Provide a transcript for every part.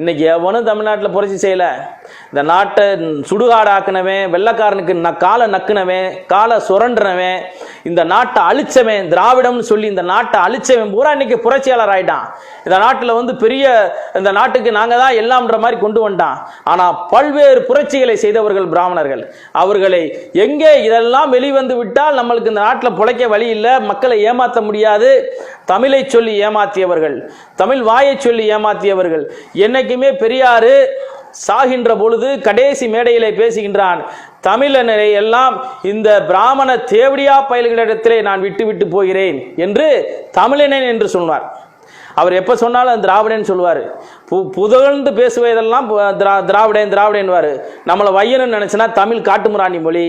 இன்னைக்கு எவனும் தமிழ்நாட்டில் புரட்சி செய்யலை. இந்த நாட்டை சுடுகாடாக்குனவன் வெள்ளக்காரனுக்கு ந காலை நக்குனவன் காலை சுரண்டுறவன் இந்த நாட்டை அழிச்சவன் திராவிடம்னு சொல்லி இந்த நாட்டை அழிச்சவன் பூரா இன்னைக்கு புரட்சியாளர் ஆயிட்டான். இந்த நாட்டில் வந்து பெரிய இந்த நாட்டுக்கு நாங்கள் தான் எல்லாம்ன்ற மாதிரி கொண்டு வந்துட்டான். ஆனால் பல்வேறு புரட்சிகளை செய்தவர்கள் பிராமணர்கள். அவர்களை எங்கே இதெல்லாம் வெளிவந்து விட்டால் நம்மளுக்கு இந்த நாட்டில் பிழைக்க வழி இல்லை மக்களை ஏமாற்ற முடியாது. தமிழை சொல்லி ஏமாற்றியவர்கள் தமிழ் வாயை சொல்லி ஏமாற்றியவர்கள் என்னைக்குமே பெரியாரு சாகின்ற பொழுது கடைசி மேடையிலே பேசுகின்றான். தமிழனரை எல்லாம் இந்த பிராமண தேவடியா பயல்களிடத்திலே நான் விட்டு விட்டு போகிறேன் என்று தமிழனன் என்று சொன்னார் அவர் எப்போ சொன்னாலும் திராவிடன் சொல்லுவார் பு புகழ்ந்து பேசுவதெல்லாம் திரா திராவிடன் திராவிடன்வார் நம்மளை வையன்னு நினச்சினா தமிழ் காட்டுமுராணி மொழி.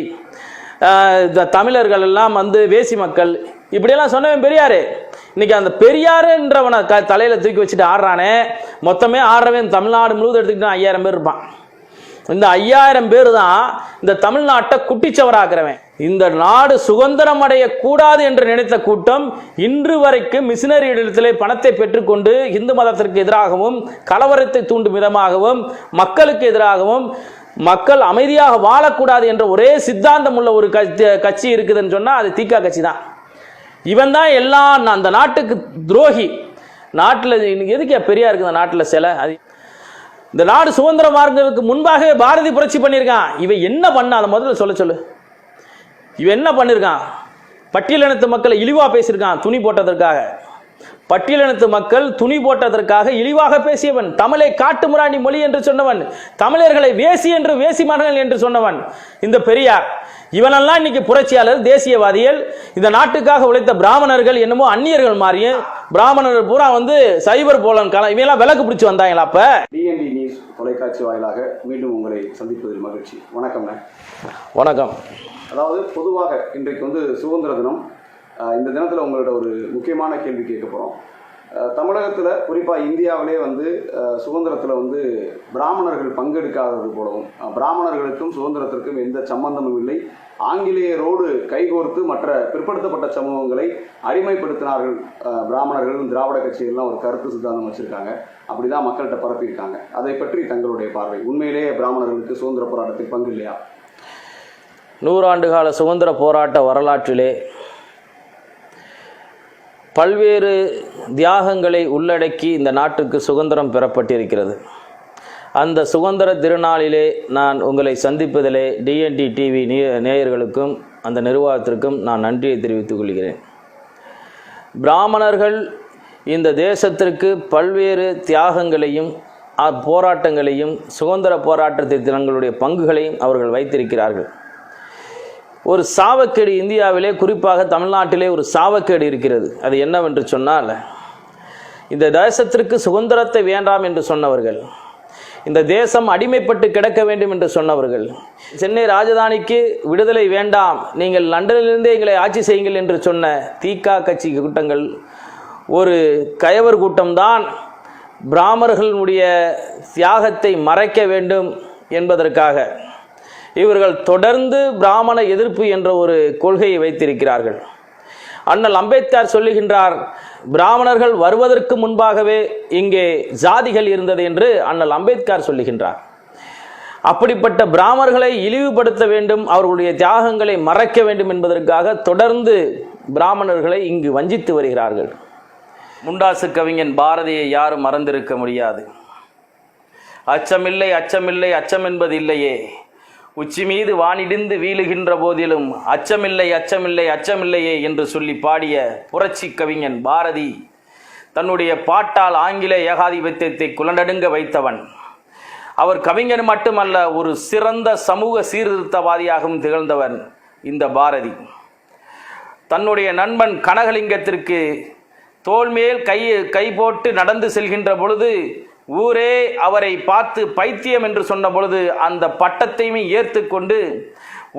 இந்த தமிழர்கள் எல்லாம் வந்து வேசி மக்கள். இப்படியெல்லாம் சொன்னவன் பெரியாரு. இன்னைக்கு அந்த பெரியாருன்றவனை க தலையில் தூக்கி வச்சுட்டு ஆடுறானே மொத்தமே ஆடுறவன் தமிழ்நாடு முழுவதும் எடுத்துக்கிட்டா ஐயாயிரம் பேர் இருப்பான். இந்த ஐயாயிரம் பேர் தான் இந்த தமிழ்நாட்டை குட்டிச்சவராக்குறவன். இந்த நாடு சுதந்திரம் அடைய கூடாது என்று நினைத்த கூட்டம் இன்று வரைக்கும் மிஷினரிடத்திலே பணத்தை பெற்றுக்கொண்டு இந்து மதத்திற்கு எதிராகவும் கலவரத்தை தூண்டும் விதமாகவும் மக்களுக்கு எதிராகவும் மக்கள் அமைதியாக வாழக்கூடாது என்ற ஒரே சித்தாந்தம் உள்ள ஒரு கட்சி கட்சி இருக்குதுன்னு சொன்னால் அது தீகா கட்சி தான். இவன் தான் எல்லா அந்த நாட்டுக்கு துரோகி. நாட்டில் இன்னைக்கு எதுக்கு பெரியா இருக்குது இந்த நாட்டில் சிலை? அது இந்த நாடு சுதந்திரம் மாறுறதுக்கு முன்பாகவே பாரதி புரட்சி பண்ணியிருக்கான். இவன் என்ன பண்ண? அதை முதல்ல சொல்ல சொல்லு. இவன் என்ன பண்ணியிருக்கான்? பட்டியலினத்து மக்களை இழிவாக பேசியிருக்கான் துணி போட்டதற்காக. பட்டியலினத்து மக்கள் துணி போட்டதற்காக இழிவாக பேசியவன் தமிழை காட்டுமிராணி மொழி என்று சொன்னவன் தமிழர்களை வேசி என்று வேசி மகன்கள் என்று சொன்னவன். இந்த பெரியார் இவனெல்லாம் இன்னைக்கு புரட்சியாளர் தேசியவாதிகள். இந்த நாட்டுக்காக உழைத்த பிராமணர்கள் என்னமோ அந்நியர்கள் மாறியும் பிராமணர்கள் பூரா வந்து சைபர் போலன் கல இவெல்லாம் விளக்கு பிடிச்சி வந்தாங்களா அப்ப? டிஎன்டி நியூஸ் தொலைக்காட்சி வாயிலாக மீண்டும் உங்களை சந்திப்பதில் மகிழ்ச்சி. வணக்கம்ண்ணே வணக்கம். அதாவது பொதுவாக இன்றைக்கு வந்து சுதந்திர தினம். இந்த தினத்தில் உங்களோட ஒரு முக்கியமான கேள்வி கேட்க போகிறோம் தமிழகத்தில் குறிப்பாக இந்தியாவிலே வந்து சுதந்திரத்தில் வந்து பிராமணர்கள் பங்கெடுக்காதது போலவும் பிராமணர்களுக்கும் சுதந்திரத்திற்கும் எந்த சம்பந்தமும் இல்லை. ஆங்கிலேயரோடு கைகோர்த்து மற்ற பிற்படுத்தப்பட்ட சமூகங்களை அடிமைப்படுத்தினார்கள் பிராமணர்களும் திராவிட கட்சிகள்லாம் ஒரு கருத்து சித்தாந்தம் வச்சுருக்காங்க. அப்படிதான் மக்கள்கிட்ட பரப்பியிருக்காங்க. அதை பற்றி தங்களுடைய பார்வை. உண்மையிலேயே பிராமணர்களுக்கு சுதந்திர போராட்டத்தில் பங்கு இல்லையா? நூறாண்டு கால சுதந்திர போராட்ட வரலாற்றிலே பல்வேறு தியாகங்களை உள்ளடக்கி இந்த நாட்டுக்கு சுதந்திரம் பெறப்பட்டிருக்கிறது. அந்த சுதந்திர திருநாளிலே நான் உங்களை சந்திப்பதிலே டிஎன்டி டிவி நேயர்களுக்கும் அந்த நிர்வாகத்திற்கும் நான் நன்றியை தெரிவித்துக் கொள்கிறேன். பிராமணர்கள் இந்த தேசத்திற்கு பல்வேறு தியாகங்களையும் போராட்டங்களையும் சுதந்திர போராட்டத்தில் தங்களுடைய பங்குகளையும் அவர்கள் வைத்திருக்கிறார்கள். ஒரு சாவக்கேடு இந்தியாவிலே குறிப்பாக தமிழ்நாட்டிலே ஒரு சாவக்கேடு இருக்கிறது. அது என்னவென்று சொன்னால் இந்த தேசத்திற்கு சுதந்திரத்தை வேண்டாம் என்று சொன்னவர்கள் இந்த தேசம் அடிமைப்பட்டு கிடக்க வேண்டும் என்று சொன்னவர்கள் சென்னை ராஜதானிக்கு விடுதலை வேண்டாம் நீங்கள் லண்டனிலிருந்தே எங்களை ஆட்சி செய்யுங்கள் என்று சொன்ன தீகா கட்சி கூட்டங்கள் ஒரு கயவர் கூட்டம்தான் பிராமர்களுடைய தியாகத்தை மறைக்க வேண்டும் என்பதற்காக இவர்கள் தொடர்ந்து பிராமண எதிர்ப்பு என்ற ஒரு கொள்கையை வைத்திருக்கிறார்கள். அண்ணல் அம்பேத்கர் சொல்லுகின்றார் பிராமணர்கள் வருவதற்கு முன்பாகவே இங்கே ஜாதிகள் இருந்தது என்று அண்ணல் அம்பேத்கர் சொல்லுகின்றார். அப்படிப்பட்ட பிராமணர்களை இழிவுபடுத்த வேண்டும் அவர்களுடைய தியாகங்களை மறைக்க வேண்டும் என்பதற்காக தொடர்ந்து பிராமணர்களை இங்கு வஞ்சித்து வருகிறார்கள். முண்டாசு கவிஞன் பாரதியை யாரும் மறந்திருக்க முடியாது. அச்சமில்லை அச்சமில்லை அச்சம் என்பது இல்லையே. உச்சி மீது வானிடிந்து வீழுகின்ற போதிலும் அச்சமில்லை அச்சமில்லை அச்சமில்லையே என்று சொல்லி பாடிய புரட்சி கவிஞன் பாரதி தன்னுடைய பாட்டால் ஆங்கில ஏகாதிபத்தியத்தை குலநடுங்க வைத்தவன். அவர் கவிஞன் மட்டுமல்ல ஒரு சிறந்த சமூக சீர்திருத்தவாதியாகவும் திகழ்ந்தவன் இந்த பாரதி. தன்னுடைய நண்பன் கனகலிங்கத்திற்கு தோல்மேல் கை கை போட்டு நடந்து செல்கின்ற பொழுது ஊரே அவரை பார்த்து பைத்தியம் என்று சொன்ன பொழுது அந்த பட்டத்தையுமே ஏற்றுக்கொண்டு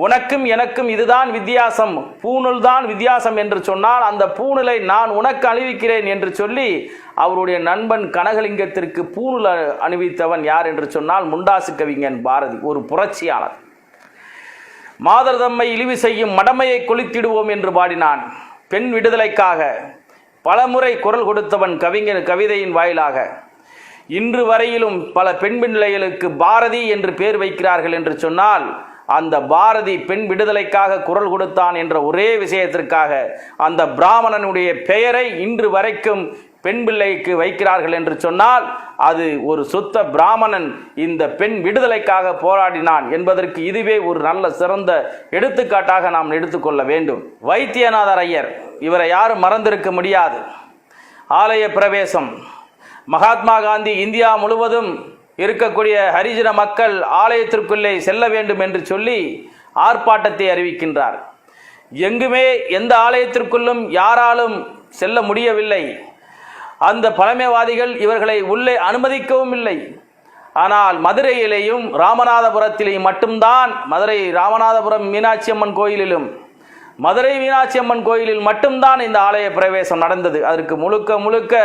உனக்கும் எனக்கும் இதுதான் வித்தியாசம் பூணூல் தான் வித்தியாசம் என்று சொன்னால் அந்த பூணூலை நான் உனக்கு அணிவிக்கிறேன் என்று சொல்லி அவருடைய நண்பன் கனகலிங்கத்திற்கு பூணூல் அணிவித்தவன் யார் என்று சொன்னால் முண்டாசு கவிஞன் பாரதி ஒரு புரட்சியாளர். மாதர்தம்மை இழிவு செய்யும் மடமையை கொளுத்திடுவோம் என்று பாடினான். பெண் விடுதலைக்காக பலமுறை குரல் கொடுத்தவன் கவிஞன் கவிதையின் வாயிலாக இன்று வரையிலும் பல பெண்பிள்ளைகளுக்கு பாரதி என்று பேர் வைக்கிறார்கள் என்று சொன்னால் அந்த பாரதி பெண் விடுதலைக்காக குரல் கொடுத்தான் என்ற ஒரே விஷயத்திற்காக அந்த பிராமணனுடைய பெயரை இன்று வரைக்கும் பெண் பிள்ளைக்கு வைக்கிறார்கள் என்று சொன்னால் அது ஒரு சுத்த பிராமணன் இந்த பெண் விடுதலைக்காக போராடினான் என்பதற்கு இதுவே ஒரு நல்ல சிறந்த எடுத்துக்காட்டாக நாம் எடுத்துக்கொள்ள வேண்டும். வைத்தியநாதர் ஐயர் இவரை யாரும் மறந்திருக்க முடியாது. ஆலய பிரவேசம். மகாத்மா காந்தி இந்தியா முழுவதும் இருக்கக்கூடிய ஹரிஜன மக்கள் ஆலயத்திற்குள்ளே செல்ல வேண்டும் என்று சொல்லி ஆர்ப்பாட்டத்தை அறிவிக்கின்றார். எங்குமே எந்த ஆலயத்திற்குள்ளும் யாராலும் செல்ல முடியவில்லை. அந்த பழமைவாதிகள் இவர்களை உள்ளே அனுமதிக்கவும் இல்லை. ஆனால் மதுரையிலேயும் ராமநாதபுரத்திலேயும் மட்டும்தான் மதுரை ராமநாதபுரம் மீனாட்சி அம்மன் கோயிலிலும் மதுரை மீனாட்சி அம்மன் கோயிலில் மட்டும்தான் இந்த ஆலய பிரவேசம் நடந்தது. அதற்கு முழுக்க முழுக்க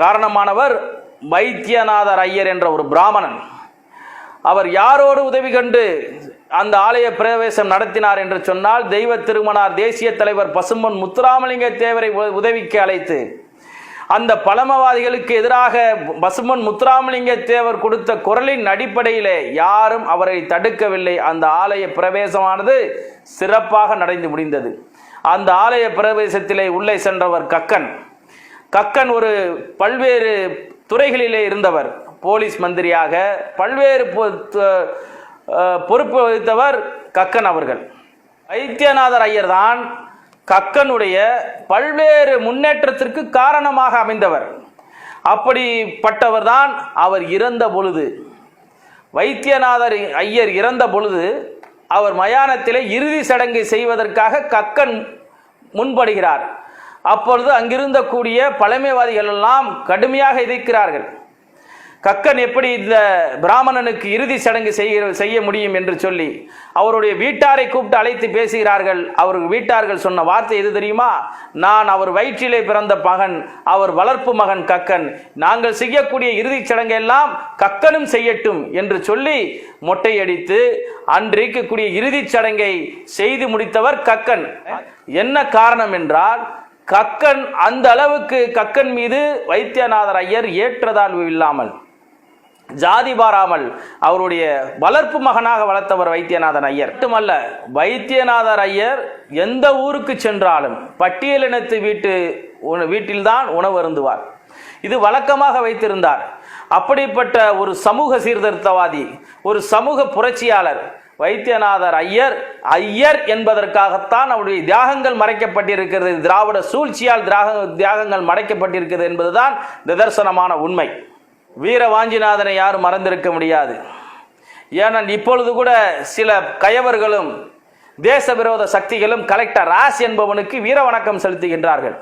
காரணமானவர் வைத்தியநாதர் ஐயர் என்ற ஒரு பிராமணன். அவர் யாரோடு உதவி கண்டு அந்த ஆலய பிரவேசம் நடத்தினார் என்று சொன்னால் தெய்வ திருமணார் தேசிய தலைவர் பசும்பொன் முத்துராமலிங்க தேவரை உதவிக்கு அழைத்து அந்த பழமவாதிகளுக்கு எதிராக பசுமன் முத்துராமலிங்க தேவர் கொடுத்த குரலின் அடிப்படையிலே யாரும் அவரை தடுக்கவில்லை. அந்த ஆலய பிரவேசமானது சிறப்பாக நடந்து முடிந்தது. அந்த ஆலய பிரவேசத்திலே உள்ளே சென்றவர் கக்கன். கக்கன் ஒரு பல்வேறு துறைகளிலே இருந்தவர். போலீஸ் மந்திரியாக பல்வேறு பொ- பொறுப்பு வகித்தவர் கக்கன் அவர்கள். வைத்தியநாதர் ஐயர் தான் கக்கனுடைய பல்வேறு முன்னேற்றத்திற்கு காரணமாக அமைந்தவர். அப்படிப்பட்டவர் தான் அவர் இறந்த பொழுது. வைத்தியநாதர் ஐயர் இறந்த பொழுது அவர் மயானத்திலே இறுதி சடங்கு செய்வதற்காக கக்கன் முன்படுகிறார். அப்பொழுது அங்கிருந்த கூடிய பழமைவாதிகள் எல்லாம் கடுமையாக எதிர்க்கிறார்கள். கக்கன் எப்படி இந்த பிராமணனுக்கு இறுதி சடங்கு செய்ய செய்ய முடியும் என்று சொல்லி அவருடைய வீட்டாரை கூப்பிட்டு அழைத்து பேசுகிறார்கள். அவர் வீட்டார்கள் சொன்ன வார்த்தை எது தெரியுமா? நான் அவர் வயிற்றிலே பிறந்த மகன் அவர் வளர்ப்பு மகன் கக்கன். நாங்கள் செய்யக்கூடிய இறுதிச் சடங்கை எல்லாம் கக்கனும் செய்யட்டும் என்று சொல்லி மொட்டையடித்து அன்றைக்கக்கூடிய இறுதிச் சடங்கை செய்து முடித்தவர் கக்கன். என்ன காரணம் என்றால் கக்கன் அந்த அளவுக்கு கக்கன் மீது வைத்தியநாதர் ஐயர் ஏற்றதாழ்வு இல்லாமல் ஜாதி பாராமல் அவருடைய வளர்ப்பு மகனாக வளர்த்தவர் வைத்தியநாதன் ஐயர். மட்டுமல்ல வைத்தியநாதர் ஐயர் எந்த ஊருக்கு சென்றாலும் பட்டியலினத்து வீட்டு உண- வீட்டில்தான் உணவு அருந்துவார். இது வழக்கமாக வைத்திருந்தார். அப்படிப்பட்ட ஒரு சமூக சீர்திருத்தவாதி ஒரு சமூக புரட்சியாளர் வைத்தியநாதர் ஐயர் ஐயர் என்பதற்காகத்தான் அவருடைய தியாகங்கள் மறைக்கப்பட்டிருக்கிறது. திராவிட சூழ்ச்சியால் தியாக தியாகங்கள் மறைக்கப்பட்டிருக்கிறது என்பதுதான் நிதர்சனமான உண்மை. வீர வாஞ்சிநாதனை யாரும் மறந்திருக்க முடியாது. ஏனென்றால் இப்பொழுது கூட சில கயவர்களும் தேச விரோத சக்திகளும் கலெக்டர் ராஸ் என்பவனுக்கு வீர வணக்கம் செலுத்துகின்றார்கள்.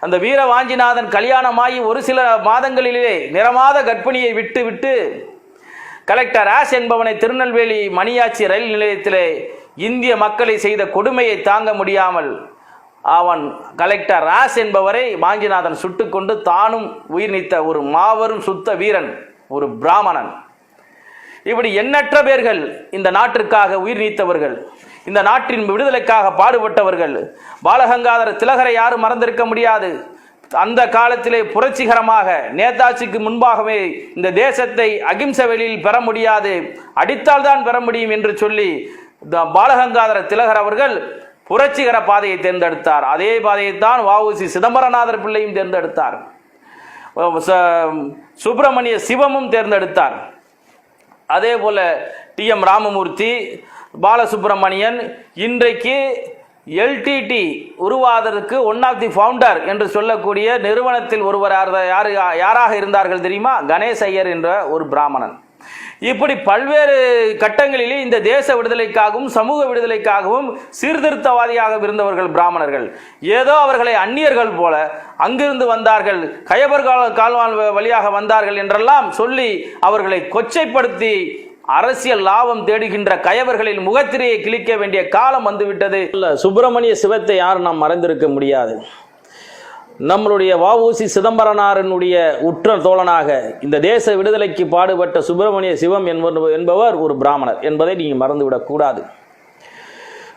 அந்த வீர வாஞ்சிநாதன் கல்யாணமாகி ஒரு சில மாதங்களிலே நிறமாத கர்ப்பிணியை விட்டு விட்டு கலெக்டர் ராஸ் என்பவனை திருநெல்வேலி மணியாச்சி ரயில் நிலையத்திலே இந்திய மக்களை செய்த கொடுமையை தாங்க முடியாமல் அவன் கலெக்டர் ராஸ் என்பவரை வாஞ்சிநாதன் சுட்டுக்கொண்டு தானும் உயிர் நீத்த ஒரு மாபெரும் சுத்த வீரன் ஒரு பிராமணன். இப்படி எண்ணற்ற பேர்கள் இந்த நாட்டிற்காக உயிர் நீத்தவர்கள் இந்த நாட்டின் விடுதலைக்காக பாடுபட்டவர்கள். பாலகங்காதர திலகரை யாரும் மறந்திருக்க முடியாது. அந்த காலத்திலே புரட்சிகரமாக நேதாஜிக்கு முன்பாகவே இந்த தேசத்தை அகிம்சை வழியில் பெற முடியாது அடித்தால்தான் பெற முடியும் என்று சொல்லி த- பாலகங்காதர திலகர் அவர்கள் புரட்சிகர பாதையை தேர்ந்தெடுத்தார். அதே பாதையைத்தான் வஉசி சிதம்பரநாதர் பிள்ளையும் தேர்ந்தெடுத்தார். சுப்பிரமணிய சிவமும் தேர்ந்தெடுத்தார். அதே போல டி எம் ராமமூர்த்தி பாலசுப்பிரமணியன் இன்றைக்கு எல்டிடி உருவாதற்கு ஒன் ஆஃப் தி ஃபவுண்டர் என்று சொல்லக்கூடிய நிறுவனத்தில் ஒருவர் யார் யாரு யாராக இருந்தார்கள் தெரியுமா? கணேஷ் ஐயர் என்ற ஒரு பிராமணன். இப்படி பல்வேறு கட்டங்களிலே இந்த தேச விடுதலைக்காகவும் சமூக விடுதலைக்காகவும் சீர்திருத்தவாதியாக இருந்தவர்கள் பிராமணர்கள். ஏதோ அவர்களை அந்நியர்கள் போல அங்கிருந்து வந்தார்கள் கைபர் கால கால்வான் வழியாக வந்தார்கள் என்றெல்லாம் சொல்லி அவர்களை கொச்சைப்படுத்தி அரசியல் லாபம் தேடுகின்ற கயவர்களின் முகத்திரையை கிழிக்க வேண்டிய காலம் வந்துவிட்டது. சுப்பிரமணிய சிவத்தை யாரும் நாம் மறந்திருக்க முடியாது. நம்மளுடைய வஉசி சிதம்பரனாரனுடைய உற்ற தோழனாக இந்த தேச விடுதலைக்கு பாடுபட்ட சுப்பிரமணிய சிவம் என்பவர் என்பவர் ஒரு பிராமணர் என்பதை நீங்கள் மறந்துவிடக்கூடாது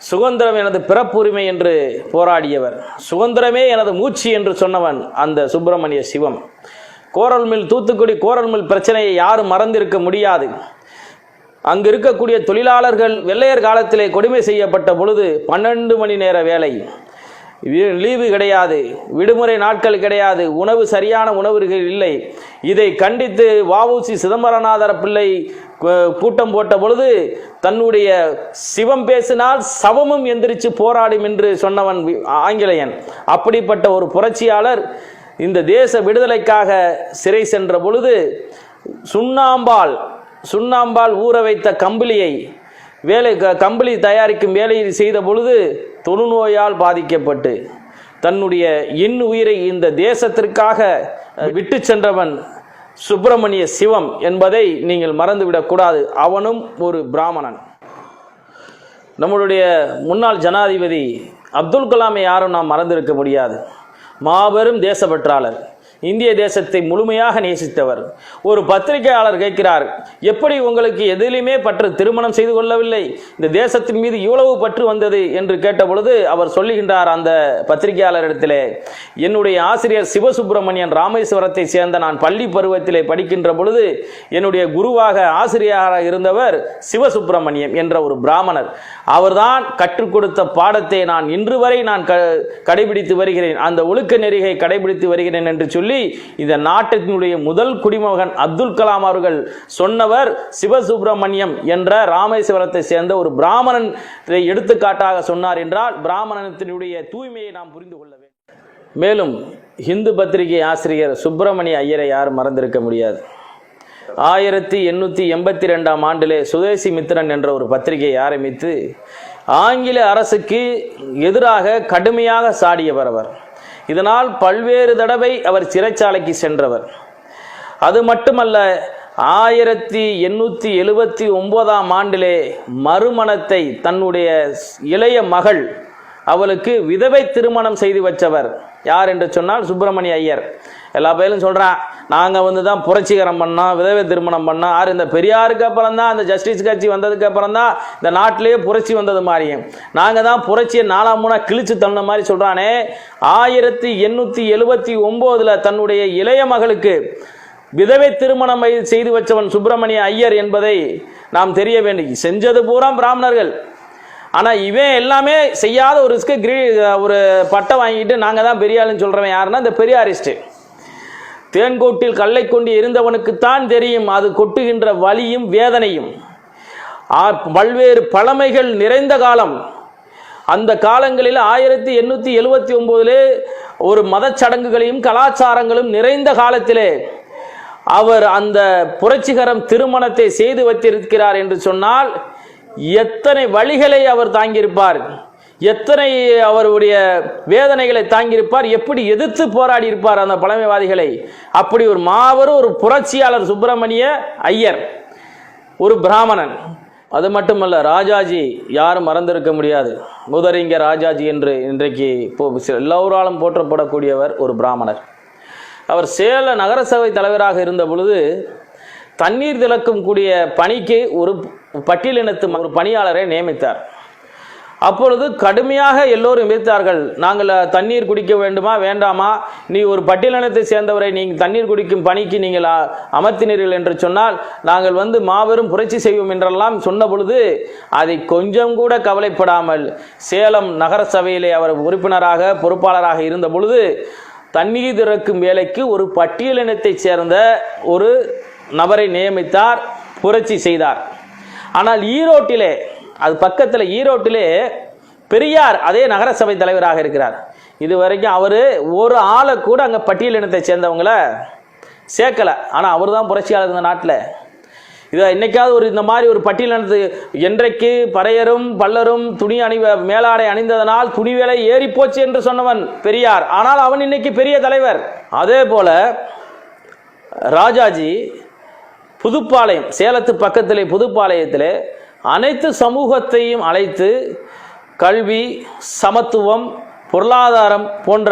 சுதந்திரம் எனது பிறப்புரிமை என்று போராடியவர் சுதந்திரமே எனது மூச்சு என்று சொன்னவன் அந்த Subramaniya Sivam. Coral mill Thoothukudi coral mill பிரச்சனையை யாரும் மறந்திருக்க முடியாது. அங்கு இருக்கக்கூடிய தொழிலாளர்கள் வெள்ளையர் காலத்திலே கொடுமை செய்யப்பட்ட பொழுது பன்னெண்டு மணி நேர வேலை. லீவு கிடையாது விடுமுறை நாட்கள் கிடையாது உணவு சரியான உணவுகள் இல்லை. இதை கண்டித்து வாவுசி சிதம்பரநாதர பிள்ளை கூட்டம் போட்ட பொழுது தன்னுடைய சிவம் பேசினால் சவமும் எந்திரிச்சு போராடும் என்று சொன்னவன் ஆங்கிலேயன். அப்படிப்பட்ட ஒரு புரட்சியாளர் இந்த தேச விடுதலைக்காக சிறை சென்ற பொழுது சுண்ணாம்பால் சுண்ணாம்பால் ஊற வைத்த கம்பளியை வேலை க- கம்பளி தயாரிக்கும் வேலையில் செய்த பொழுது தொழுநோயால் பாதிக்கப்பட்டு தன்னுடைய என் உயிரை இந்த தேசத்திற்காக விட்டு சென்றவன் சுப்பிரமணிய சிவம் என்பதை நீங்கள் மறந்துவிடக்கூடாது அவனும் ஒரு பிராமணன். நம்மளுடைய முன்னாள் ஜனாதிபதி அப்துல் கலாமை யாரும் நாம் மறந்திருக்க முடியாது. மாபெரும் தேசப்பற்றாளர் இந்திய தேசத்தை முழுமையாக நேசித்தவர். ஒரு பத்திரிகையாளர் கேட்கிறார் எப்படி உங்களுக்கு எதிலுமே பற்று திருமணம் செய்து கொள்ளவில்லை? இந்த தேசத்தின் மீது இவ்வளவு பற்று வந்தது? என்று கேட்டபொழுது அவர் சொல்லுகின்றார் அந்த பத்திரிகையாளரிடத்திலே என்னுடைய ஆசிரியர் சிவசுப்பிரமணியன் ராமேஸ்வரத்தை சேர்ந்த நான் பள்ளி பருவத்திலே படிக்கின்ற பொழுது என்னுடைய குருவாக ஆசிரியராக இருந்தவர் சிவசுப்பிரமணியம் என்ற ஒரு பிராமணர். அவர்தான் கற்றுக் கொடுத்த பாடத்தை நான் இன்று வரை நான் க கடைபிடித்து வருகிறேன். அந்த ஒழுக்க நெறிகை கடைபிடித்து வருகிறேன் என்று சொல்லி இந்த நாட்டினுடைய முதல் குடிமகன் அப்துல் கலாம் அவர்கள் சொன்னவர் சிவசுப்பிரமணியம் என்ற ராமேஸ்வரத்தை சேர்ந்த ஒரு பிராமணன் எடுத்துக்காட்டாக சொன்னார் என்றால் பிராமணத்தினுடைய தூய்மையை நாம் புரிந்து கொள்ள வேண்டும். மேலும் இந்து பத்திரிகை ஆசிரியர் சுப்பிரமணிய ஐயரை யாரும் மறந்திருக்க முடியாது. ஆயிரத்தி எண்ணூற்றி எண்பத்தி ரெண்டாம் ஆண்டிலே சுதேசி மித்திரன் என்ற ஒரு பத்திரிகையை ஆரம்பித்து ஆங்கில அரசுக்கு எதிராக கடுமையாக சாடியவர் அவர். இதனால் பல்வேறு தடவை அவர் சிறைச்சாலைக்கு சென்றவர். அது மட்டுமல்ல ஆயிரத்தி எண்ணூற்றி எழுபத்தி ஒன்பதாம் ஆண்டிலே மறுமணத்தை தன்னுடைய இளைய மகள் அவளுக்கு விதவை திருமணம் செய்து வச்சவர். யார் என்று சொன்னால் சுப்பிரமணிய ஐயர். எல்லா பேரும் சொல்கிறான் நாங்கள் வந்து தான் புரட்சிகரம் பண்ணோம் விதவை திருமணம் பண்ணோம். ஆறு இந்த பெரியாருக்கு அப்புறம் தான் அந்த ஜஸ்டிஸ் கட்சி வந்ததுக்கு அப்புறம் தான் இந்த நாட்டிலேயே புரட்சி வந்தது மாதிரியும் நாங்கள் தான் புரட்சியை நாலாம் மூணா கிழிச்சு தள்ளின மாதிரி சொல்கிறானே ஆயிரத்தி எண்ணூற்றி எழுபத்தி ஒம்போதில் தன்னுடைய இளைய மகளுக்கு விதவை திருமணம் செய்து வச்சவன் சுப்பிரமணிய ஐயர் என்பதை நாம் தெரிய வேண்டும் செஞ்சது பூரா பிராமணர்கள். ஆனால் இவன் எல்லாமே செய்யாத ஒரு ரிஸ்க்கு கிரீ ஒரு பட்டை வாங்கிட்டு நாங்கள் தான் பெரியாளுன்னு சொல்கிறவன் யாருன்னா இந்த பெரியாரிஸ்ட்டு. தேன்கோட்டில் கல்லை கொண்டு இருந்தவனுக்குத்தான் தெரியும். அது கொட்டுகின்ற வலியும் வேதனையும். பல்வேறு பழமைகள் நிறைந்த காலம். அந்த காலங்களில் ஆயிரத்தி எண்ணூற்றி எழுபத்தி ஒம்போதிலே ஒரு மதச்சடங்குகளையும் கலாச்சாரங்களும் நிறைந்த காலத்திலே அவர் அந்த புரட்சிகரம் திருமணத்தை செய்து வைத்திருக்கிறார் என்று சொன்னால் எத்தனை வழிகளை அவர் தாங்கியிருப்பார். எத்தனை அவருடைய வேதனைகளை தாங்கியிருப்பார்? எப்படி எதிர்த்து போராடி இருப்பார் அந்த பழமைவாதிகளை? அப்படி ஒரு மாபெரும் ஒரு புரட்சியாளர் சுப்பிரமணிய ஐயர் ஒரு பிராமணன். அது மட்டுமல்ல ராஜாஜி யாரும் மறந்திருக்க முடியாது. முதறிங்க ராஜாஜி என்று இன்றைக்கு இப்போ எல்லோராலும் போற்றப்படக்கூடியவர் ஒரு பிராமணர். அவர் சேல நகரசபை தலைவராக இருந்த பொழுது தண்ணீர் திளக்கும் கூடிய பணிக்கு ஒரு பட்டியலினத்து ஒரு பணியாளரை நியமித்தார். அப்பொழுது கடுமையாக எல்லோரும் எதிர்த்தார்கள் நாங்கள் தண்ணீர் குடிக்க வேண்டுமா? வேண்டாமா? நீ ஒரு பட்டியலினத்தை சேர்ந்தவரை நீங்கள் தண்ணீர் குடிக்கும் பணிக்கு நீங்கள் அமர்த்தினீர்கள் என்று சொன்னால் நாங்கள் வந்து மாபெரும் புரட்சி செய்வோம் என்றெல்லாம் சொன்ன பொழுது அதை கொஞ்சம் கூட கவலைப்படாமல் சேலம் நகர சபையிலே அவர் உறுப்பினராக பொறுப்பாளராக இருந்த பொழுது தண்ணீர் திறக்கும் வேலைக்கு ஒரு பட்டியலினத்தைச் சேர்ந்த ஒரு நபரை நியமித்தார் புரட்சி செய்தார். ஆனால் ஈரோட்டிலே அது பக்கத்தில் ஈரோட்டிலே பெரியார் அதே நகரசபை தலைவராக இருக்கிறார். இது வரைக்கும் அவர் ஒரு ஆளை கூட அங்கே பட்டியலினத்தை சேர்ந்தவங்கள சேர்க்கலை. ஆனால் அவர் தான் புரட்சியாளர் இந்த நாட்டில். இதை என்னைக்காவது ஒரு இந்த மாதிரி ஒரு பட்டியலினத்து என்றைக்கு பறையரும் பல்லரும் துணி அணி மேலாடை அணிந்ததனால் துணி வேலை ஏறி போச்சு என்று சொன்னவன் பெரியார். ஆனால் அவன் இன்னைக்கு பெரிய தலைவர். அதே போல ராஜாஜி புதுப்பாளையம் சேலத்து பக்கத்திலே புதுப்பாளையத்திலே அனைத்து சமூகத்தையும் அழைத்து கல்வி சமத்துவம் பொருளாதாரம் போன்ற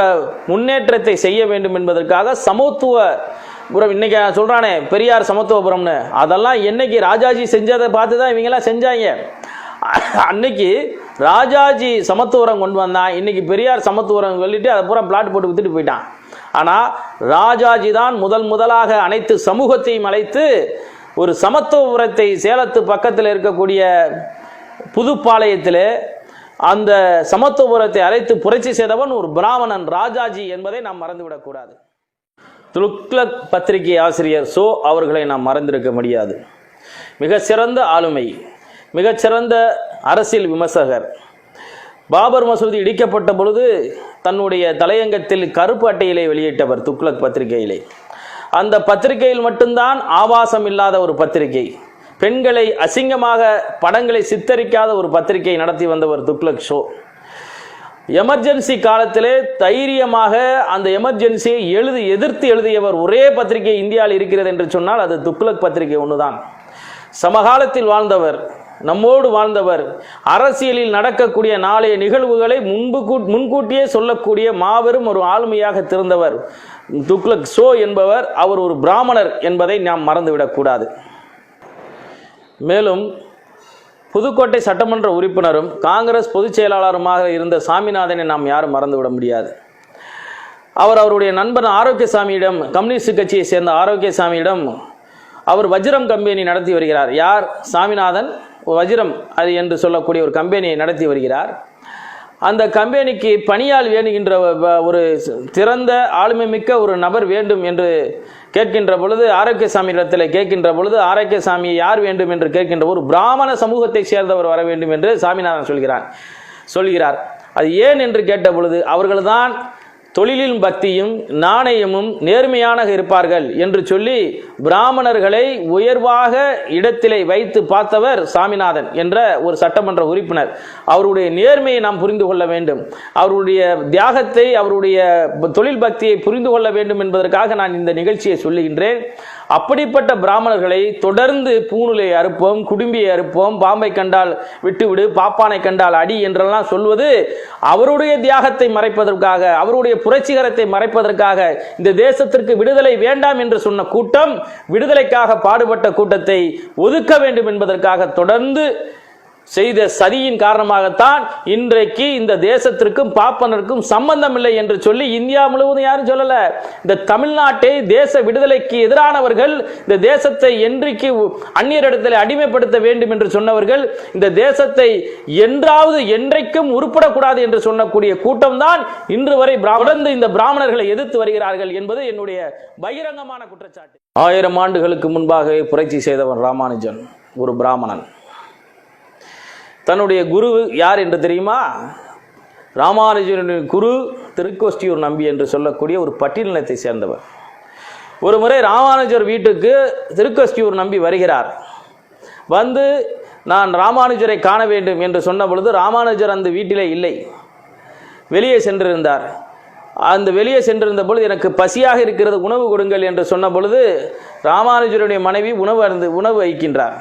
முன்னேற்றத்தை செய்ய வேண்டும் என்பதற்காக சமத்துவ புறம் இன்னைக்கு சொல்கிறானே பெரியார் சமத்துவபுரம்னு அதெல்லாம் என்னைக்கு ராஜாஜி செஞ்சதை பார்த்து தான் இவங்கெல்லாம் செஞ்சாங்க. அன்னைக்கு ராஜாஜி சமத்துவரம் கொண்டு வந்தான். இன்னைக்கு பெரியார் சமத்துவரம் சொல்லிட்டு அதை பூரா பிளாட் போட்டு வித்துட்டு போயிட்டான். ஆனால் ராஜாஜி தான் முதல் முதலாக அனைத்து சமூகத்தையும் அழைத்து ஒரு சமத்துவபுரத்தை சேலத்து பக்கத்தில் இருக்கக்கூடிய புதுப்பாளையத்தில் அந்த சமத்துவபுரத்தை அழைத்து புரட்சி செய்தவன் ஒரு பிராமணன் ராஜாஜி என்பதை நாம் மறந்துவிடக்கூடாது துலுக்லக் பத்திரிகை ஆசிரியர் சோ அவர்களை நாம் மறந்திருக்க முடியாது. மிக சிறந்த ஆளுமை மிகச்சிறந்த அரசியல் விமர்சகர். பாபர் மசூதி இடிக்கப்பட்ட பொழுது தன்னுடைய தலையங்கத்தில் கருப்பு அட்டையிலே வெளியிட்டவர் துக்ளக் பத்திரிகையிலே. அந்த பத்திரிகையில் மட்டும்தான் ஆபாசம் இல்லாத ஒரு பத்திரிகை. பெண்களை அசிங்கமாக படங்களை சித்தரிக்காத ஒரு பத்திரிகை நடத்தி வந்தவர் துக்ளக் ஷோ. எமர்ஜென்சி காலத்திலே தைரியமாக அந்த எமர்ஜென்சியை எழுதி எதிர்த்து எழுதியவர் ஒரே பத்திரிகை இந்தியாவில் இருக்கிறது என்று சொன்னால் அது துக்ளக் பத்திரிகை ஒன்றுதான் சமகாலத்தில் வாழ்ந்தவர் நம்மோடு வாழ்ந்தவர் அரசியலில் நடக்கக்கூடிய நாளைய நிகழ்வுகளை முன்பு முன்கூட்டியே சொல்லக்கூடிய மாபெரும் ஒரு ஆளுமையாக திறந்தவர் துக்ளக் சோ என்பவர் அவர் ஒரு பிராமணர் என்பதை நாம் மறந்துவிடக்கூடாது மேலும் புதுக்கோட்டை சட்டமன்ற உறுப்பினரும் காங்கிரஸ் பொதுச் செயலாளருமாக இருந்த சாமிநாதனை நாம் யாரும் மறந்துவிட முடியாது. அவர் அவருடைய நண்பன் ஆரோக்கியசாமியிடம் கம்யூனிஸ்ட் கட்சியை சேர்ந்த ஆரோக்கியசாமியிடம் அவர் வஜ்ரம் கம்பெனி நடத்தி வருகிறார். யார்? சாமிநாதன் வஜ்ரம் அது என்று சொல்லக்கூடிய ஒரு கம்பெனியை நடத்தி வருகிறார். அந்த கம்பெனிக்கு பணியாள் வேணுகின்ற ஒரு திறந்த ஆளுமை மிக்க ஒரு நபர் வேண்டும் என்று கேட்கின்ற பொழுது ஆரோக்கியசாமி இடத்தில் கேட்கின்ற பொழுது ஆரோக்கியசாமி யார் வேண்டும் என்று கேட்கின்ற ஒரு பிராமண சமூகத்தை சேர்ந்தவர் வர வேண்டும் என்று சாமிநாதன் சொல்கிறார். சொல்கிறார். அது ஏன் என்று கேட்ட பொழுது அவர்கள்தான் தொழிலின் பக்தியும் நாணயமும் நேர்மையாக இருப்பார்கள் என்று சொல்லி பிராமணர்களை உயர்வாக இடத்திலே வைத்து பார்த்தவர் சாமிநாதன் என்ற ஒரு சட்டமன்ற உறுப்பினர். அவருடைய நேர்மையை நாம் புரிந்து கொள்ள வேண்டும். அவருடைய தியாகத்தை அவருடைய தொழில் பக்தியை புரிந்து கொள்ள வேண்டும் என்பதற்காக நான் இந்த நிகழ்ச்சியை சொல்லுகின்றேன். அப்படிப்பட்ட பிராமணர்களை தொடர்ந்து பூணுலை அறுப்போம் குடும்பியை அறுப்போம் பாம்பை கண்டால் விட்டுவிடு பாப்பானை கண்டால் அடி என்றெல்லாம் சொல்வது அவருடைய தியாகத்தை மறைப்பதற்காக அவருடைய புரட்சிகரத்தை மறைப்பதற்காக இந்த தேசத்திற்கு விடுதலை வேண்டாம் என்று சொன்ன கூட்டம் விடுதலைக்காக பாடுபட்ட கூட்டத்தை ஒதுக்க வேண்டும் என்பதற்காக தொடர்ந்து செய்த சதியின் காரணமாகத்தான் இன்றைக்கு இந்த தேசத்திற்கும் பாப்பனருக்கும் சம்பந்தம் இல்லை என்று சொல்லி இந்தியா முழுவதும் யாரும் சொல்லல. இந்த தமிழ்நாட்டை தேச விடுதலைக்கு எதிரானவர்கள் இந்த தேசத்தை என்றைக்கு அந்நியரிடத்தில் அடிமைப்படுத்த வேண்டும் என்று சொன்னவர்கள் இந்த தேசத்தை என்றாவது என்றைக்கும் உருப்படக்கூடாது என்று சொன்னக்கூடிய கூட்டம்தான் இன்று வரை தொடர்ந்து இந்த பிராமணர்களை எதிர்த்து வருகிறார்கள் என்பது என்னுடைய பகிரங்கமான குற்றச்சாட்டு. ஆயிரம் ஆண்டுகளுக்கு முன்பாக புரட்சி செய்தவன் ராமானுஜன் ஒரு பிராமணன். தன்னுடைய குரு யார் என்று தெரியுமா? ராமானுஜனுடைய குரு திருக்கோஷ்டியூர் நம்பி என்று சொல்லக்கூடிய ஒரு பட்டியலினத்தை சேர்ந்தவர். ஒரு முறை ராமானுஜர் வீட்டுக்கு திருக்கோஷ்டியூர் நம்பி வருகிறார். வந்து நான் ராமானுஜரை காண வேண்டும் என்று சொன்ன பொழுது ராமானுஜர் அந்த வீட்டிலே இல்லை. வெளியே சென்றிருந்தார். அந்த வெளியே சென்றிருந்த பொழுது எனக்கு பசியாக இருக்கிறது உணவு கொடுங்கள் என்று சொன்ன பொழுது ராமானுஜருடைய மனைவி உணவு அருந்து உணவு வைக்கின்றார்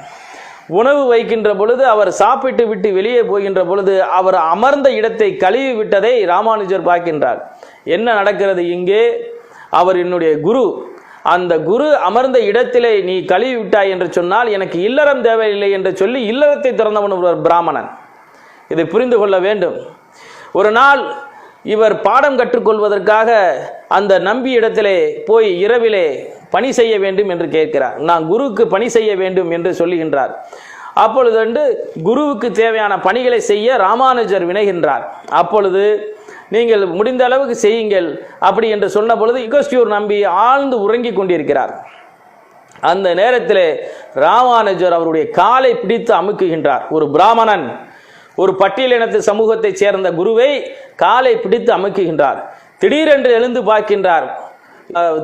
உணவு வைக்கின்ற பொழுது அவர் சாப்பிட்டு விட்டு வெளியே போகின்ற பொழுது அவர் அமர்ந்த இடத்தை கழுவி விட்டதை ராமானுஜர் பார்க்கின்றார். என்ன நடக்கிறது இங்கே? அவர் என்னுடைய குரு அந்த குரு அமர்ந்த இடத்திலே நீ கழுவி விட்டாய் என்று சொன்னால் எனக்கு இல்லறம் தேவையில்லை என்று சொல்லி இல்லறத்தை திறந்தவன் ஒருவர் பிராமணன். இதை புரிந்து கொள்ள வேண்டும். ஒரு நாள் இவர் பாடம் கற்றுக்கொள்வதற்காக அந்த நம்பி இடத்திலே போய் இரவிலே பணி செய்ய வேண்டும் என்று கேட்கிறார். நான் குருவுக்கு பணி செய்ய வேண்டும் என்று சொல்லுகின்றார். அப்பொழுது வந்து குருவுக்கு தேவையான பணிகளை செய்ய ராமானுஜர் வினைகின்றார். அப்பொழுது நீங்கள் முடிந்த அளவுக்கு செய்யுங்கள் அப்படி என்று சொன்ன பொழுது இகஸ்டியூர் நம்பி ஆழ்ந்து உறங்கிக் கொண்டிருக்கிறார். அந்த நேரத்தில் ராமானுஜர் அவருடைய காலை பிடித்து அமுக்குகின்றார். ஒரு பிராமணன் ஒரு பட்டியலினத்து சமூகத்தைச் சேர்ந்த குருவை காலை பிடித்து அமுக்குகின்றார். திடீரென்று எழுந்து பார்க்கின்றார். அஹ்,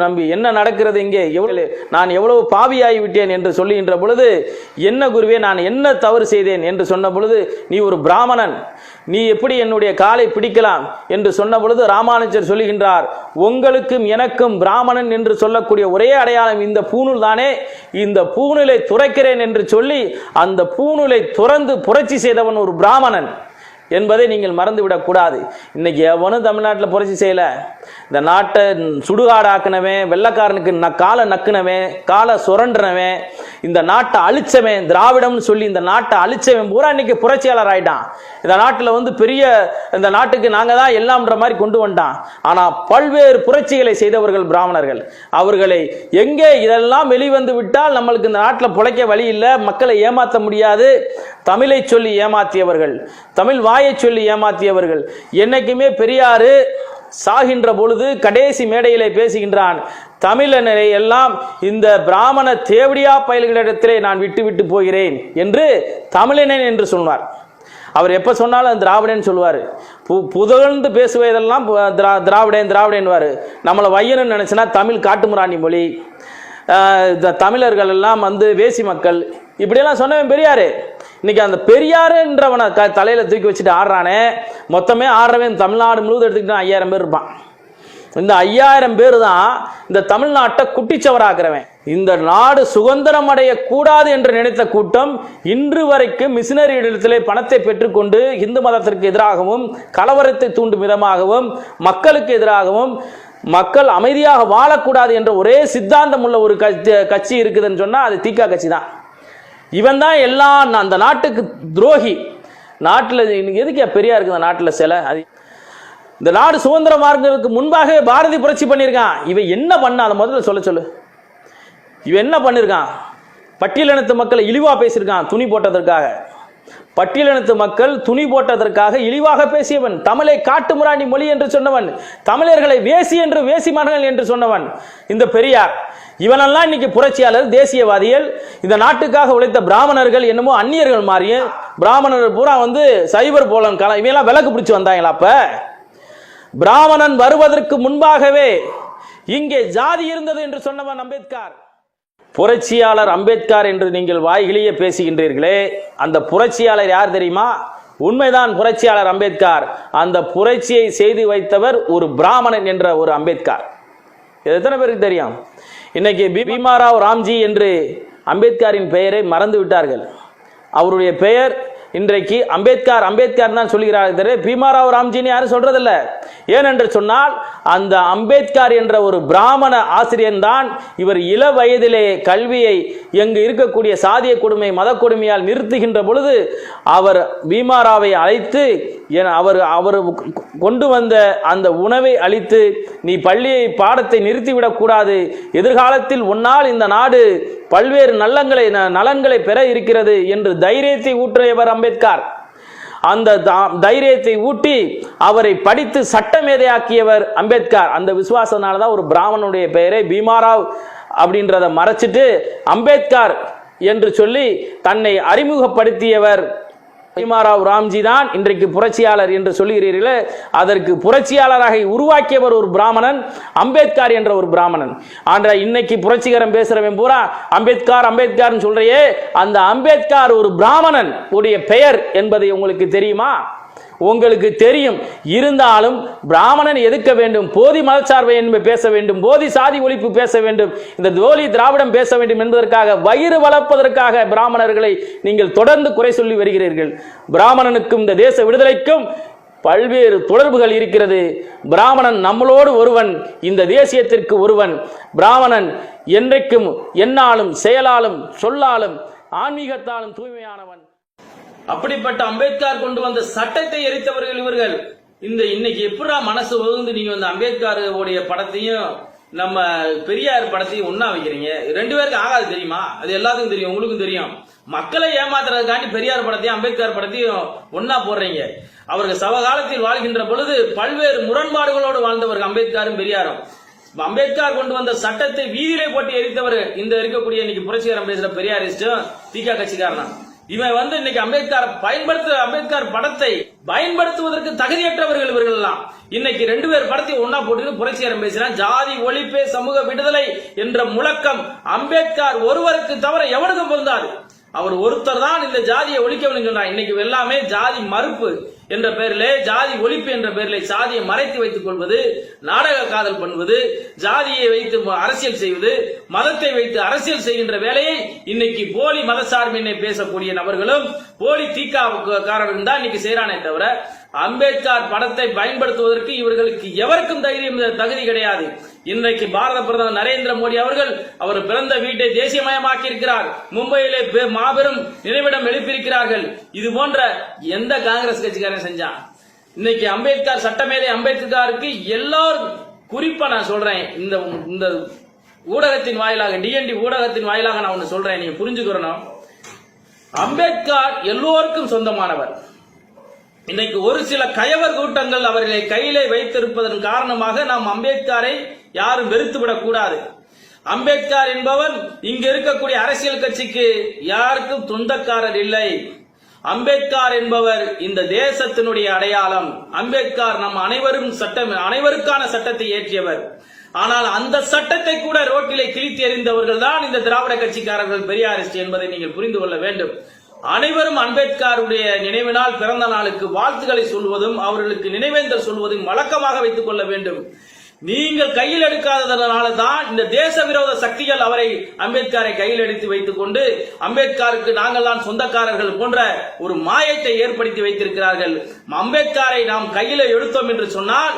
நம்பி என்ன நடக்கிறது இங்கே? எவ்வளவு நான் எவ்வளவு பாவியாகி விட்டேன் என்று சொல்லுகின்ற பொழுது என்ன குருவே நான் என்ன தவறு செய்தேன் என்று சொன்ன பொழுது நீ ஒரு பிராமணன் நீ எப்படி என்னுடைய காலை பிடிக்கலாம் என்று சொன்ன பொழுது ராமானுஜர் சொல்லுகின்றார் உங்களுக்கும் எனக்கும் பிராமணன் என்று சொல்லக்கூடிய ஒரே அடையாளம் இந்த பூணூல் தானே? இந்த பூணூலை துறைக்கிறேன் என்று சொல்லி அந்த பூணூலை துறந்து புரட்சி செய்தவன் ஒரு பிராமணன். என்பதை நீங்கள் மறந்துவிடக்கூடாது இன்னைக்கு எவனும் தமிழ்நாட்டில் புரட்சி செய்யலை. இந்த நாட்டை சுடுகாடாக்குனவன் வெள்ளக்காரனுக்கு ந காலை நக்குனவன் காலை சுரண்டுனவன் இந்த நாட்டை அழிச்சவன் திராவிடம்னு சொல்லி இந்த நாட்டை அழிச்சவன் பூரா இன்னைக்கு புரட்சியாளர் ஆயிட்டான். இந்த நாட்டில் வந்து பெரிய இந்த நாட்டுக்கு நாங்கள் தான் எல்லாம்ன்ற மாதிரி கொண்டு வந்தான் ஆனால் பல்வேறு புரட்சிகளை செய்தவர்கள் பிராமணர்கள். அவர்களை எங்கே இதெல்லாம் வெளிவந்து விட்டால் நம்மளுக்கு இந்த நாட்டில் பிழைக்க வழி இல்லை மக்களை ஏமாற்ற முடியாது. தமிழை சொல்லி ஏமாற்றியவர்கள் தமிழ் சொல்லி ஏமாற்றியவர்கள் என்னைக்குமே பெரியாரு சாகின்ற பொழுது கடைசி மேடையிலே பேசுகின்றான். தமிழனரை எல்லாம் இந்த பிராமண தேவடியா பயல்களிடத்திலே நான் விட்டு விட்டு போகிறேன் என்று தமிழனன் என்று சொன்னார் அவர் எப்போ சொன்னாலும் திராவிடன் சொல்லுவார் பு புகழ்ந்து பேசுவதெல்லாம் பு- திரா திராவிடன் திராவிடன்வார் நம்மளை வையணும்னு நினச்சினா தமிழ் காட்டுமுராணி மொழி. இந்த தமிழர்கள் எல்லாம் வந்து வேசி மக்கள். இப்படியெல்லாம் சொன்னவன் பெரியாரு. இன்னைக்கு அந்த பெரியாருன்றவனை க தலையில தூக்கி வச்சுட்டு ஆடுறானே மொத்தமே ஆடுறவன் தமிழ்நாடு முழுவதும் எடுத்துக்கிட்டு ஐயாயிரம் பேர் இருப்பான். இந்த ஐயாயிரம் பேர் தான் இந்த தமிழ்நாட்டை குட்டிச்சவராக்குறவன். இந்த நாடு சுதந்திரம் அடைய கூடாது என்று நினைத்த கூட்டம் இன்று வரைக்கும் மிஷினரி இடத்திலே பணத்தை பெற்றுக்கொண்டு இந்து மதத்திற்கு எதிராகவும் கலவரத்தை தூண்டும் விதமாகவும் மக்களுக்கு எதிராகவும் மக்கள் அமைதியாக வாழக்கூடாது என்ற ஒரே சித்தாந்தம் உள்ள ஒரு கட்சி கட்சி இருக்குதுன்னு சொன்னா அது தீகா கட்சி தான் இவன் தான் எல்லாம் அந்த நாட்டுக்கு துரோகி. நாட்டில் எதுக்கு பெரியா இருக்குது அந்த நாட்டில் சிலை? அது இந்த நாடு சுதந்திரம் இருக்கிறதுக்கு முன்பாகவே பாரதி புரட்சி பண்ணியிருக்கான். இவன் என்ன பண்ண? அதை முதல்ல சொல்ல சொல்லு. இவன் என்ன பண்ணியிருக்கான்? பட்டியலினத்து மக்களை இழிவாக பேசியிருக்கான் துணி போட்டதற்காக. பட்டியலினத்து மக்கள் துணி போட்டதற்காக இழிவாக பேசியவன். தமிழை காட்டுமிராணி மொழி என்று சொன்னவன். தமிழர்களை வேசி என்று வேசி மகன்கள் என்று சொன்னவன். இந்த பெரியார். இவனெல்லாம் இன்னைக்கு புரட்சியாளர் தேசியவாதிகள். இந்த நாட்டுக்காக உழைத்த பிராமணர்கள் என்னமோ அந்நியர்கள் மாறியும் பிராமணர்கள் பூரா வந்து சைபர் போலன் கல இவையெல்லாம் விளக்கு பிடிச்சி வந்தாங்களா அப்ப? பிராமணன் வருவதற்கு முன்பாகவே இங்கே ஜாதி இருந்தது என்று சொன்னவன் அம்பேத்கர். புரட்சியாளர் அம்பேத்கர் என்று நீங்கள் வாய்கிலேயே பேசுகின்றீர்களே அந்த புரட்சியாளர் யார் தெரியுமா? உண்மைதான் புரட்சியாளர் அம்பேத்கர். அந்த புரட்சியை செய்து வைத்தவர் ஒரு பிராமணன் என்ற ஒரு அம்பேத்கர். எத்தனை பேருக்கு தெரியும்? இன்னைக்கு பி- பீமாராவ் ராம்ஜி என்று அம்பேத்கரின் பெயரை மறந்து விட்டார்கள். அவருடைய பெயர் இன்றைக்கு அம்பேத்கர் அம்பேத்கர் தான் சொல்கிறார் தவிர பீமாராவ் ராம்ஜின்னு யாரும் சொல்றதில்ல. ஏனென்று சொன்னால் அந்த அம்பேத்கர் என்ற ஒரு பிராமண ஆசிரியன் தான் இவர் இள வயதிலே கல்வியை எங்கு இருக்கக்கூடிய சாதிய கொடுமை மத கொடுமையால் நிறுத்துகின்ற பொழுது அவர் பீமாராவை அழைத்து என அவர் அவர் கொண்டு வந்த அந்த உணவை அளித்து நீ பள்ளியை பாடத்தை நிறுத்திவிடக்கூடாது எதிர்காலத்தில் உன்னால் இந்த நாடு பல்வேறு நல்லங்களை ந- நலன்களை பெற இருக்கிறது என்று தைரியத்தை ஊற்றியவர் அம்பேத்கர். அந்த தா- தைரியத்தை ஊட்டி அவரை படித்து சட்டமேதையாக்கியவர் அம்பேத்கர். அந்த விசுவாசனால தான் ஒரு பிராமணனுடைய பெயரை பீமாராவ் அப்படின்றத மறைச்சிட்டு அம்பேத்கர் என்று சொல்லி தன்னை அறிமுகப்படுத்தியவர் பீமாராவ் ராம்ஜி தான் இன்றைக்கு புரட்சியாளர் என்று சொல்லுகிறீர்களே. அதற்கு புரட்சியாளராக உருவாக்கியவர் ஒரு பிராமணன் அம்பேத்கர் என்ற ஒரு பிராமணன். ஆண்ட இன்னைக்கு புரட்சிகரம் பேசுறவன் பூரா அம்பேத்கர் அம்பேத்கர்னு சொல்றையே அந்த அம்பேத்கர் ஒரு பிராமணன் உடைய பெயர் என்பதை உங்களுக்கு தெரியுமா? உங்களுக்கு தெரியும். இருந்தாலும் பிராமணன் எதுக்க வேண்டும். போதி மதச்சார்பை என்பது பேச வேண்டும். போதி சாதி ஒழிப்பு பேச வேண்டும். இந்த தோலி திராவிடம் பேச வேண்டும் என்பதற்காக வயிறு வளர்ப்பதற்காக பிராமணர்களை நீங்கள் தொடர்ந்து குறை சொல்லி வருகிறீர்கள். பிராமணனுக்கும் இந்த தேச விடுதலைக்கும் பல்வேறு தொடர்புகள் இருக்கிறது. பிராமணன் நம்மளோடு ஒருவன் இந்த தேசியத்திற்கு ஒருவன். பிராமணன் என்றைக்கும் என்னாலும் செயலாலும் சொல்லாலும் ஆன்மீகத்தாலும் தூய்மையானவன். அப்படிப்பட்ட அம்பேத்கர் கொண்டு வந்த சட்டத்தை எரித்தவர்கள் இவர்கள். இந்த இன்னைக்கு எப்படா மனசு வகுந்து நீங்க வந்து அம்பேத்கர் உடைய படத்தையும் நம்ம பெரியார் படத்தையும் ஒன்னா வைக்கிறீங்க? ரெண்டு பேருக்கு ஆகாது தெரியுமா? அது எல்லாத்துக்கும் தெரியும் உங்களுக்கும் தெரியும். மக்களை ஏமாத்துறதுக்காண்டி பெரியார் படத்தையும் அம்பேத்கர் படத்தையும் ஒன்னா போடுறீங்க. அவர்கள் சவகாலத்தில் வாழ்கின்ற பொழுது பல்வேறு முரண்பாடுகளோடு வாழ்ந்தவர்கள் அம்பேத்கரும் பெரியாரும். அம்பேத்கர் கொண்டு வந்த சட்டத்தை வீதியிலே போட்டு எரித்தவர் இந்த இருக்கக்கூடிய இன்னைக்கு புரட்சிகரம் பேசுற பெரியாரிஸ்டும் திகா கட்சிக்காரனா? இவன் வந்து இன்னைக்கு அம்பேத்கர் பயன்படுத்த அம்பேத்கர் படத்தை பயன்படுத்துவதற்கு தகுதியற்றவர்கள் இவர்கள் எல்லாம் இன்னைக்கு ரெண்டு பேர் படத்தை ஒன்னா போட்டு புரட்சியரம் பேசினா ஜாதி ஒழிப்பே சமூக விடுதலை என்ற முழக்கம் அம்பேத்கர் ஒருவருக்கு தவிர எவனுக்கும் பொருந்தாரு அவர் ஒருத்தர் தான் இந்த ஜாதியை ஒழிக்கணும்னு சொன்னார் இன்னைக்கு எல்லாமே ஜாதி மறுப்பு. என்ற பெயரிலே ஜாதி ஒழிப்பு என்ற பெயரிலே சாதியை மறைத்து வைத்துக் கொள்வது நாடக காதல் பண்ணுவது ஜாதியை வைத்து அரசியல் செய்வது மதத்தை வைத்து அரசியல் செய்கின்ற வேலையை இன்னைக்கு போலி மதசார்பினை பேசக்கூடிய நபர்களும் போலி தீக்காவுக்காரர்களும் தான் இன்னைக்கு செய்யறானே தவிர அம்பேத்கர் படத்தை பயன்படுத்துவதற்கு இவர்களுக்கு எவருக்கும் தைரியம் தகுதி கிடையாது. இன்றைக்கு பாரத பிரதமர் நரேந்திர மோடி அவர்கள் அவர் பிறந்த வீட்டை தேசியமயமாக்கி இருக்கிறார் மும்பையிலே மாபெரும் நினைவிடம் எழுப்பியிருக்கிறார்கள். இது போன்ற எந்த காங்கிரஸ் கட்சிக்காரன் செஞ்சான்? இன்னைக்கு அம்பேத்கர் சட்டமேதை அம்பேத்கருக்கு எல்லாரும் குறிப்பா நான் சொல்றேன். இந்த இந்த ஊடகத்தின் வாயிலாக டிஎன்டி ஊடகத்தின் வாயிலாக நான் ஒன்று சொல்றேன். நீங்க புரிஞ்சுக்கிறணும் அம்பேத்கர் எல்லோருக்கும் சொந்தமானவர். இன்னைக்கு ஒரு சில கயவர் கூட்டங்கள் அவர்களை கையிலே வைத்திருப்பதன் காரணமாக நாம் அம்பேத்கரை யாரும் வெறுத்துவிடக் கூடாது அம்பேத்கர் என்பவன் இங்க இருக்கக்கூடிய அரசியல் கட்சிக்கு யாருக்கும் சொந்தக்காரர் இல்லை. அம்பேத்கர் என்பவர் இந்த தேசத்தினுடைய அடையாளம். அம்பேத்கர் நம் அனைவரும் சட்டம் அனைவருக்கான சட்டத்தை இயற்றியவர் ஆனால் அந்த சட்டத்தை கூட ரோட்டிலே கிழித்து எறிந்தவர்கள் தான் இந்த திராவிட கட்சிக்காரர்கள் பெரியாரிஸ்ட் என்பதை நீங்கள் புரிந்து கொள்ள வேண்டும். அனைவரும் அம்பேத்கருடைய நினைவு நாள் பிறந்த நாளுக்கு வாழ்த்துக்களை சொல்வதும் அவர்களுக்கு நினைவேந்தல் சொல்வதும் வழக்கமாக வைத்துக் கொள்ள வேண்டும். நீங்கள் கையில் எடுக்காததனால தான் இந்த தேச விரோத சக்திகள் அவரை அம்பேத்கரை கையில் எடுத்து வைத்துக் கொண்டு அம்பேத்கருக்கு நாங்கள் தான் சொந்தக்காரர்கள் போன்ற ஒரு மாயத்தை ஏற்படுத்தி வைத்திருக்கிறார்கள். அம்பேத்கரை நாம் கையில எடுத்தோம் என்று சொன்னால்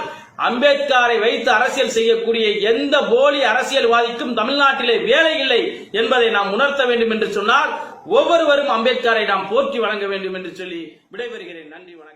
அம்பேத்கரை வைத்து அரசியல் செய்யக்கூடிய எந்த போலி அரசியல்வாதிக்கும் தமிழ்நாட்டிலே வேலை இல்லை என்பதை நாம் உணர்த்த வேண்டும் என்று சொன்னால் ஒவ்வொருவரும் அம்பேத்கரை நாம் போற்றி வழங்க வேண்டும் என்று சொல்லி விடைபெறுகிறேன். நன்றி வணக்கம்.